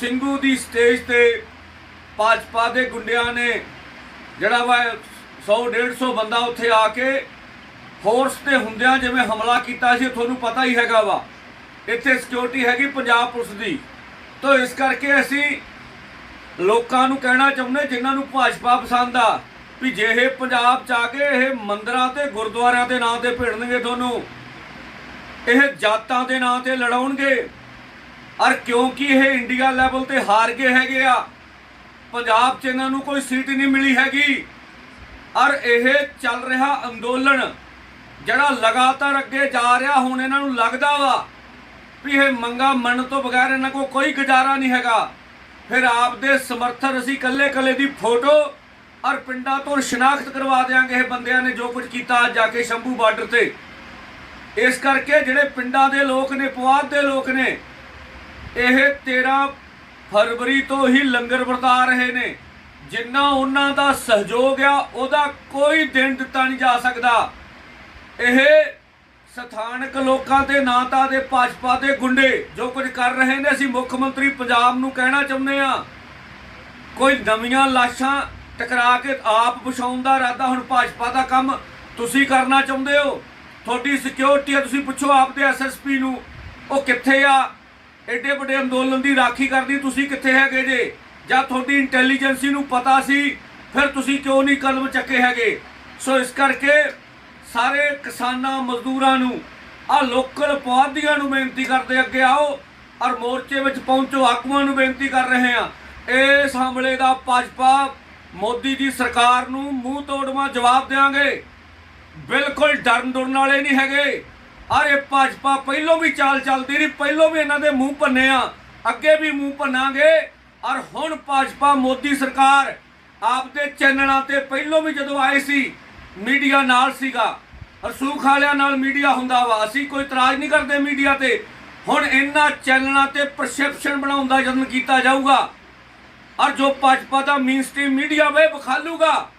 ਸਿੰਘੂ ਦੀ stage ਤੇ ਭਾਜਪਾ ਦੇ ਗੁੰਡਿਆਂ ਨੇ ਜਿਹੜਾ ਵਾ 100 150 ਬੰਦਾ ਉੱਥੇ ਆ ਕੇ ਫੋਰਸ ਤੇ ਹੁੰਦਿਆਂ ਜਿਵੇਂ ਹਮਲਾ ਕੀਤਾ ਸੀ, ਤੁਹਾਨੂੰ ਪਤਾ ਹੀ ਹੈਗਾ ਵਾ। ਇੱਥੇ ਸਿਕਿਉਰਿਟੀ ਹੈਗੀ ਪੰਜਾਬ ਪੁਲਿਸ ਦੀ। ਤਾਂ ਇਸ ਕਰਕੇ ਅਸੀਂ ਲੋਕਾਂ ਨੂੰ ਕਹਿਣਾ ਚਾਹੁੰਦੇ, ਜਿਨ੍ਹਾਂ ਨੂੰ ਭਾਜਪਾ ਪਸੰਦ ਆ, ਵੀ ਜੇ ਇਹ ਪੰਜਾਬ ਚ ਆ ਕੇ ਇਹ ਮੰਦਰਾਂ ਤੇ, ਗੁਰਦੁਆਰਿਆਂ ਦੇ ਨਾਂ ਤੇ ਭਿੜਨਗੇ ਤੁਹਾਨੂੰ। ਇਹ ਜਾਤਾਂ ਦੇ ਨਾਂ ਤੇ ਲੜਾਉਣਗੇ। ਔਰ ਕਿਉਂਕਿ ਇਹ ਇੰਡੀਆ ਲੈਵਲ ਤੇ ਹਾਰ ਗਏ ਹੈਗੇ ਆ, ਪੰਜਾਬ 'ਚ ਇਹਨਾਂ ਨੂੰ ਕੋਈ ਸੀਟ ਨਹੀਂ ਮਿਲੀ ਹੈਗੀ। ਔਰ ਇਹ ਚੱਲ ਰਿਹਾ ਅੰਦੋਲਨ, ਜਿਹੜਾ ਲਗਾਤਾਰ ਅੱਗੇ ਜਾ ਰਿਹਾ, ਹੁਣ ਇਹਨਾਂ ਨੂੰ ਲੱਗਦਾ ਵਾ ਵੀ ਇਹ ਮੰਗਾ ਮੰਨ ਤੋਂ ਬਗੈਰ ਇਹਨਾਂ ਕੋਲ ਕੋਈ ਗੁਜ਼ਾਰਾ ਨਹੀਂ ਹੈਗਾ। ਫਿਰ ਆਪ ਦੇ ਸਮਰਥਨ ਅਸੀਂ ਕੱਲੇ ਕੱਲੇ ਦੀ ਫੋਟੋ ਔਰ ਪਿੰਡਾਂ ਤੋਂ ਸ਼ਨਾਖਤ ਕਰਵਾ ਦੇਾਂਗੇ ਇਹ ਬੰਦਿਆਂ ਨੇ ਜੋ ਕੁਝ ਕੀਤਾ ਅੱਜ ਜਾ ਕੇ ਸ਼ੰਭੂ ਬਾਰਡਰ ਤੇ। ਇਸ ਕਰਕੇ ਜਿਹੜੇ ਪਿੰਡਾਂ ਦੇ ਲੋਕ ਨੇ, ਪੁਆਧ ਦੇ ਲੋਕ ਨੇ ਇਹ 13 ਫਰਵਰੀ ਤੋਂ ਹੀ ਲੰਗਰ ਵਰਤਾ ਰਹੇ ਨੇ। ਜਿੰਨਾ ਉਹਨਾਂ ਦਾ ਸਹਿਯੋਗ ਆ, ਉਹਦਾ ਕੋਈ ਦਿਨ ਦਿੱਤਾ ਨਹੀਂ ਜਾ ਸਕਦਾ। ਇਹ ਸਥਾਨਕ ਲੋਕਾਂ ਦੇ ਨਾਂ ਤਾਂ ਦੇ ਭਾਜਪਾ ਦੇ ਗੁੰਡੇ ਜੋ ਕੁਝ ਕਰ ਰਹੇ ਨੇ, ਅਸੀਂ ਮੁੱਖ ਮੰਤਰੀ ਪੰਜਾਬ ਨੂੰ ਕਹਿਣਾ ਚਾਹੁੰਦੇ ਆ ਕੋਈ ਨਵੀਆਂ ਲਾਸ਼ਾਂ ਟਕਰਾ ਕੇ ਆਪ ਵਿਛਾਉਣ ਦਾ ਇਰਾਦਾ ਹੁਣ ਭਾਜਪਾ ਦਾ ਕੰਮ ਤੁਸੀਂ ਕਰਨਾ ਚਾਹੁੰਦੇ ਹੋ? ਤੁਹਾਡੀ ਸਿਕਿਉਰਿਟੀ ਆ, ਤੁਸੀਂ ਪੁੱਛੋ ਆਪਦੇ ਐਸਐਸਪੀ ਨੂੰ। ਉਹ ਕਿੱਥੇ ਆ? ਐਡੇ ਵੱਡੇ ਅੰਦੋਲਨ ਦੀ ਰਾਖੀ ਕਰਦੀ ਤੁਸੀਂ ਕਿੱਥੇ ਹੈਗੇ ਜੇ? ਜਾਂ ਤੁਹਾਡੀ ਇੰਟੈਲੀਜੈਂਸੀ ਨੂੰ ਪਤਾ ਸੀ, ਫਿਰ ਤੁਸੀਂ ਕਿਉਂ ਨਹੀਂ ਕਦਮ ਚੱਕੇ ਹੈਗੇ? ਸੋ ਇਸ ਕਰਕੇ ਸਾਰੇ ਕਿਸਾਨਾਂ ਮਜ਼ਦੂਰਾਂ ਨੂੰ ਆ ਲੋਕਲ ਪੁਆਧੀਆਂ ਨੂੰ ਬੇਨਤੀ ਕਰਦੇ ਅੱਗੇ ਆਓ ਔਰ ਮੋਰਚੇ ਵਿੱਚ ਪਹੁੰਚੋ। ਆਗੂਆਂ ਨੂੰ ਬੇਨਤੀ ਕਰ ਰਹੇ ਆ ਇਸ ਹਮਲੇ ਦਾ ਭਾਜਪਾ ਮੋਦੀ ਦੀ ਸਰਕਾਰ ਨੂੰ ਮੂੰਹ ਤੋੜਵਾ ਜਵਾਬ ਦੇਵਾਂਗੇ ਬਿਲਕੁਲ ਡਰਨ ਡਰਨ ਵਾਲੇ ਨਹੀਂ ਹੈਗੇ। ਅਰੇ ਭਾਜਪਾ ਪਹਿਲੋਂ ਵੀ ਚਾਲ ਚੱਲਦੀ ਰਹੀ, ਪਹਿਲੋਂ ਵੀ ਇਹਨਾਂ ਦੇ ਮੂੰਹ ਭੰਨੇ ਆ। ਅੱਗੇ ਵੀ ਮੂੰਹ ਭੰਨਾਂਗੇ। ਔਰ ਹੁਣ ਭਾਜਪਾ ਮੋਦੀ ਸਰਕਾਰ ਆਪਦੇ ਚੈਨਲਾਂ ਤੇ ਪਹਿਲੋਂ ਵੀ ਜਦੋਂ ਆਏ ਸੀ, ਮੀਡੀਆ ਨਾਲ ਸੀਗਾ। ਰਸੂਖ ਵਾਲਿਆਂ ਨਾਲ ਮੀਡੀਆ ਹੁੰਦਾ ਵਾ। ਅਸੀਂ ਕੋਈ ਇਤਰਾਜ਼ ਨਹੀਂ ਕਰਦੇ ਮੀਡੀਆ ਤੇ। ਹੁਣ ਇਹਨਾਂ ਚੈਨਲਾਂ ਤੇ ਪਰਸੈਪਸ਼ਨ ਬਣਾਉਣ ਦਾ ਯਤਨ ਕੀਤਾ ਜਾਊਗਾ। ਔਰ ਜੋ ਭਾਜਪਾ ਦਾ ਮੇਨ ਸਟ੍ਰੀਮ ਮੀਡੀਆ ਵੇ ਵਿਖਾਲੂਗਾ।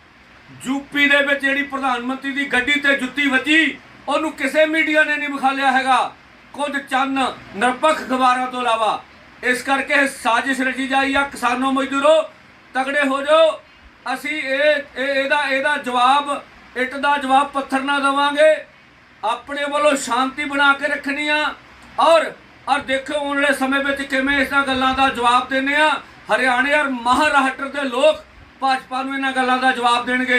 ਯੂਪੀ ਦੇ ਵਿੱਚ ਜਿਹੜੀ ਪ੍ਰਧਾਨ ਮੰਤਰੀ ਦੀ ਗੱਡੀ ਤੇ ਜੁੱਤੀ ਵੱਜੀ ਉਹਨੂੰ ਕਿਸੇ ਮੀਡੀਆ ਨੇ ਨਹੀਂ ਵਿਖਾਲਿਆ ਹੈਗਾ। ਕੁਝ ਚੰਨ ਨਿਰਪੱਖ ਖਬਰਾਂ ਤੋਂ ਇਲਾਵਾ। ਇਸ ਕਰਕੇ ਇਹ ਸਾਜ਼ਿਸ਼ ਰਚੀ ਜਾਈ ਆ ਕਿਸਾਨੋ ਮਜ਼ਦੂਰੋ ਤਗੜੇ ਹੋ ਜਾਓ। ਅਸੀਂ ਇਹ, ਇਹ- ਇਹਦਾ ਇਹਦਾ ਜਵਾਬ, ਇੱਟ ਦਾ ਜਵਾਬ ਪੱਥਰ ਨਾਲ ਦੇਵਾਂਗੇ। ਆਪਣੇ ਵੱਲੋਂ ਸ਼ਾਂਤੀ ਬਣਾ ਕੇ ਰੱਖਣੀ ਆ। ਔਰ ਔਰ ਦੇਖੋ ਆਉਣ ਵਾਲੇ ਸਮੇਂ ਵਿੱਚ ਕਿਵੇਂ ਇਸ ਗੱਲਾਂ ਦਾ ਜਵਾਬ ਦਿੰਨੇ ਆ। ਹਰਿਆਣੇ ਔਰ ਮਹਾਰਾਸ਼ਟਰ ਦੇ ਲੋਕ ਭਾਜਪਾ ਨੂੰ ਇਹਨਾਂ ਗੱਲਾਂ ਦਾ ਜਵਾਬ ਦੇਣਗੇ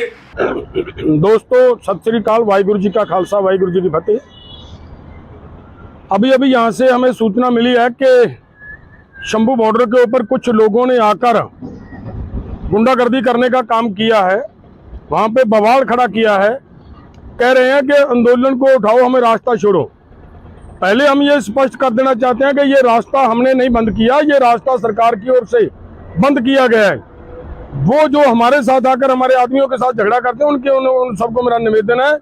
दोस्तों सत श्रीकाल वाहिगुरु जी का खालसा वाहिगुरु जी की फतेह अभी अभी यहाँ से हमें सूचना मिली है कि शंभू बॉर्डर के ऊपर कुछ लोगों ने आकर गुंडागर्दी करने का काम किया है वहाँ पे बवाल खड़ा किया है कह रहे हैं कि आंदोलन को उठाओ हमें रास्ता छोड़ो पहले हम ये स्पष्ट कर देना चाहते हैं कि ये रास्ता हमने नहीं बंद किया ये रास्ता सरकार की ओर से बंद किया गया है वो जो हमारे साथ आकर हमारे आदमियों के साथ झगड़ा करते हैं उनके उन, उन सबको मेरा निवेदन है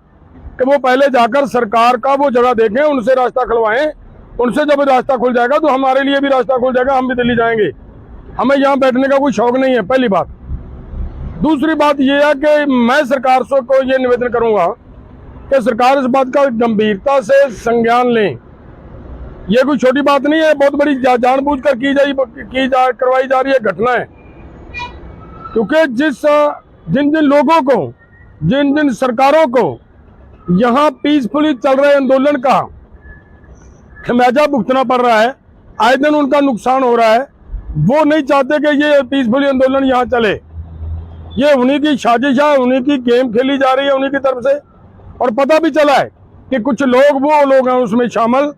कि वो पहले जाकर सरकार का वो जगह देखें उनसे रास्ता खुलवाएँ। उनसे जब रास्ता खुल जाएगा तो हमारे लिए भी रास्ता खुल जाएगा हम भी दिल्ली जाएँगे। हमें यहाँ बैठने का कोई शौक नहीं है पहली बात। दूसरी बात ये है कि मैं सरकार से को ये निवेदन करूँगा कि सरकार इस बात का गंभीरता से संज्ञान लें। ये कोई छोटी बात नहीं है बहुत बड़ी जा, जानबूझकर की की जा करवाई जा रही है घटना है। क्योंकि जिस जिन जिन लोगों को, जिन जिन सरकारों को यहाँ पीसफुली चल रहे आंदोलन का खमियाजा भुगतना पड़ रहा है, आए दिन उनका नुकसान हो रहा है, वो नहीं चाहते कि ये पीसफुली आंदोलन यहाँ चले। ये उन्हीं की साजिश है, उन्हीं की गेम खेली जा रही है उन्हीं की तरफ़ से। और पता भी चला है कि कुछ लोग, वो लोग हैं उसमें शामिल,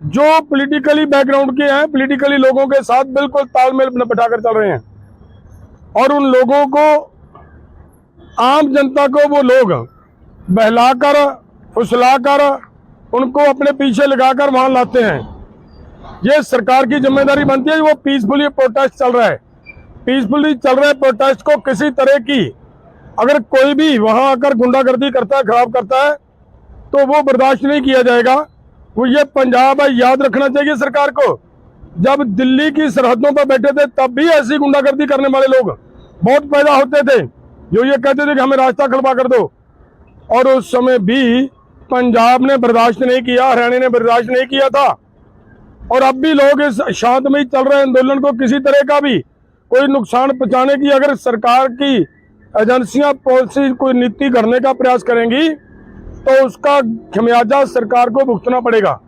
जो पॉलिटिकली बैकग्राउंड के हैं पॉलिटिकली लोगों के साथ बिल्कुल तालमेल बैठाकर चल रहे हैं। और उन लोगों को, आम जनता को वो लोग बहलाकर, फुसलाकर, उनको अपने पीछे लगाकर वहाँ लाते हैं। ये सरकार की ज़िम्मेदारी बनती है, वो पीसफुली प्रोटेस्ट चल रहा है। पीसफुली चल रहे प्रोटेस्ट को किसी तरह की, अगर कोई भी वहाँ आकर गुंडागर्दी करता है, खराब करता है तो वो बर्दाश्त नहीं किया जाएगा। वो ये पंजाब है, याद रखना चाहिए सरकार को। जब दिल्ली की सरहदों पर बैठे थे, तब भी ऐसी गुंडागर्दी करने वाले लोग बहुत पैदा होते थे। जो ये कहते थे कि हमें रास्ता खुलवा कर दो। और उस समय भी पंजाब ने बर्दाश्त नहीं किया, हरियाणा ने बर्दाश्त नहीं किया था। और अब भी लोग इस शांतमय चल रहे आंदोलन को किसी तरह का भी कोई नुकसान पहुँचाने की, अगर सरकार की एजेंसियाँ, पॉलिसी, कोई नीति करने का प्रयास करेंगी तो उसका खमियाजा सरकार को भुगतना पड़ेगा।